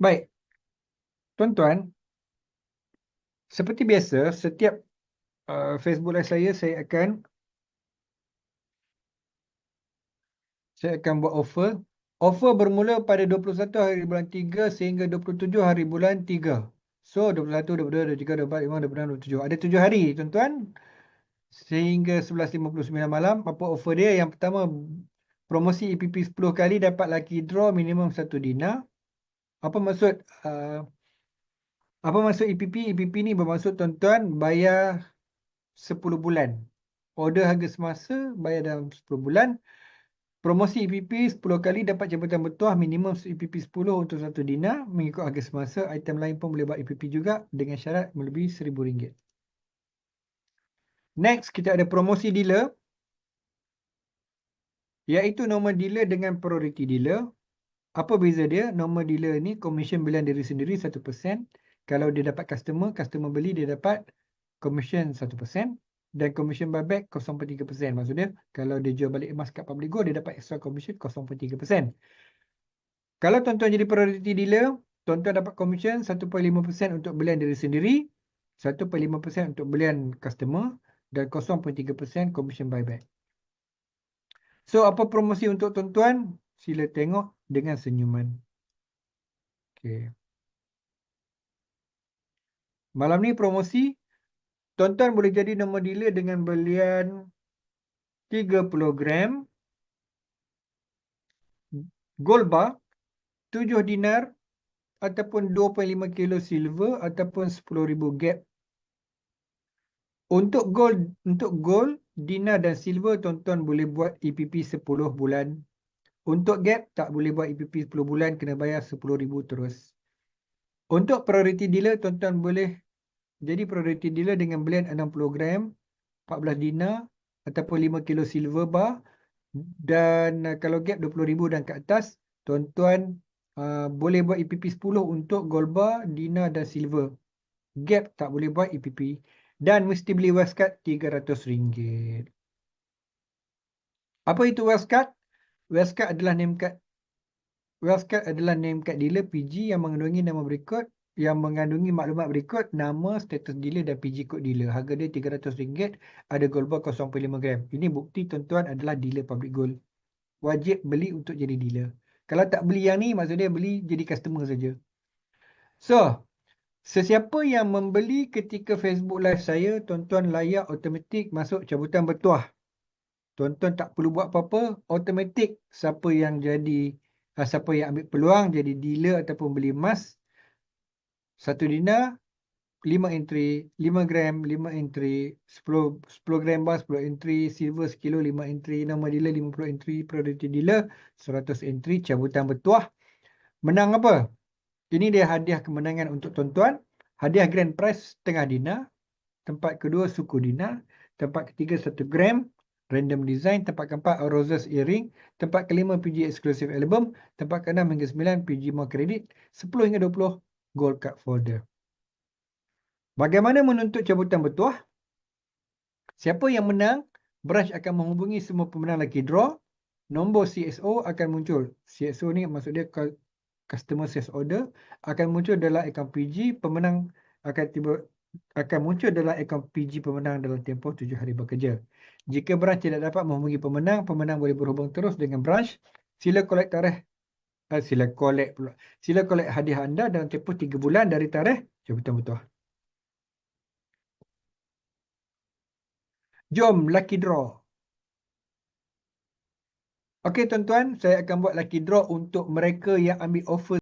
Baik. Tuan-tuan, seperti biasa, setiap uh, Facebook Live saya, saya akan saya akan buat offer. Offer bermula pada 21 hari bulan 3 sehingga 27 hari bulan 3. So, 21, 22, 23, 24, 25, 26, 27. Ada 7 hari, tuan-tuan. Sehingga 11.59 malam. Apa offer dia? Yang pertama, promosi EPP 10 kali dapat lucky draw minimum 1 dinar. Apa maksud uh, apa maksud EPP? EPP ni bermaksud tuan-tuan bayar 10 bulan. Order harga semasa bayar dalam 10 bulan. Promosi EPP 10 kali dapat jabatan bertuah minimum EPP 10 untuk satu dinar mengikut harga semasa. Item lain pun boleh buat EPP juga dengan syarat melebihi RM1,000. Next, kita ada promosi dealer. Iaitu nombor dealer dengan priority dealer. Apa beza dia? Nombor dealer ni commission belian diri sendiri 1%. Kalau dia dapat customer, customer beli dia dapat commission 1% dan commission buyback 0.3%. Maksudnya kalau dia jual balik emas kat public gold dia dapat extra commission 0.3%. Kalau tuan-tuan jadi priority dealer, tuan-tuan dapat commission 1.5% untuk belian diri sendiri, 1.5% untuk belian customer dan 0.3% commission buyback. So apa promosi untuk tuan-tuan? Sila tengok dengan senyuman. Okay. Malam ni promosi Tuan-tuan boleh jadi nombor dealer dengan belian 30 gram gold bar, 7 dinar ataupun 2.5 kilo silver ataupun 10,000 gap. Untuk gold, untuk gold, dinar dan silver tuan-tuan boleh buat EPP 10 bulan. Untuk gap tak boleh buat EPP 10 bulan kena bayar 10,000 terus. Untuk priority dealer tuan-tuan boleh jadi priority dealer dengan blend 60 gram, 14 dinar ataupun 5 kilo silver bar dan uh, kalau gap 20,000 dan ke atas, tuan-tuan uh, boleh buat EPP 10 untuk gold bar, dinar dan silver. Gap tak boleh buat EPP dan mesti beli Westcard RM300. Apa itu Westcard? Westcard adalah name card Westcard adalah name card dealer PG yang mengandungi nama berikut yang mengandungi maklumat berikut nama, status dealer dan PG code dealer. Harga dia RM300, ada gold bar 0.5 gram. Ini bukti tuan-tuan adalah dealer public gold. Wajib beli untuk jadi dealer. Kalau tak beli yang ni, maksudnya beli jadi customer saja. So, sesiapa yang membeli ketika Facebook live saya, tuan-tuan layak automatik masuk cabutan bertuah. Tuan-tuan tak perlu buat apa-apa, automatik siapa yang jadi, ah, siapa yang ambil peluang jadi dealer ataupun beli emas, satu dinar, lima entry, lima gram, lima entry, sepuluh, sepuluh gram bar, sepuluh entry, silver sekilo, lima entry, nama dealer, lima puluh entry, priority dealer, seratus entry, cabutan bertuah. Menang apa? Ini dia hadiah kemenangan untuk tuan-tuan. Hadiah grand prize setengah dinar. Tempat kedua suku dinar. Tempat ketiga satu gram. Random design. Tempat keempat roses earring. Tempat kelima PG exclusive album. Tempat keenam hingga sembilan PG more credit. Sepuluh hingga dua puluh gold card folder. Bagaimana menuntut cabutan bertuah? Siapa yang menang, branch akan menghubungi semua pemenang lucky draw. Nombor CSO akan muncul. CSO ni maksud dia customer sales order akan muncul dalam akaun PG. Pemenang akan tiba akan muncul dalam akaun PG pemenang dalam tempoh tujuh hari bekerja. Jika branch tidak dapat menghubungi pemenang, pemenang boleh berhubung terus dengan branch. Sila kolek tarikh uh, sila collect pula. Sila collect hadiah anda dalam tempoh 3 bulan dari tarikh jabatan bertuah. Jom lucky draw. Okey tuan-tuan, saya akan buat lucky draw untuk mereka yang ambil offer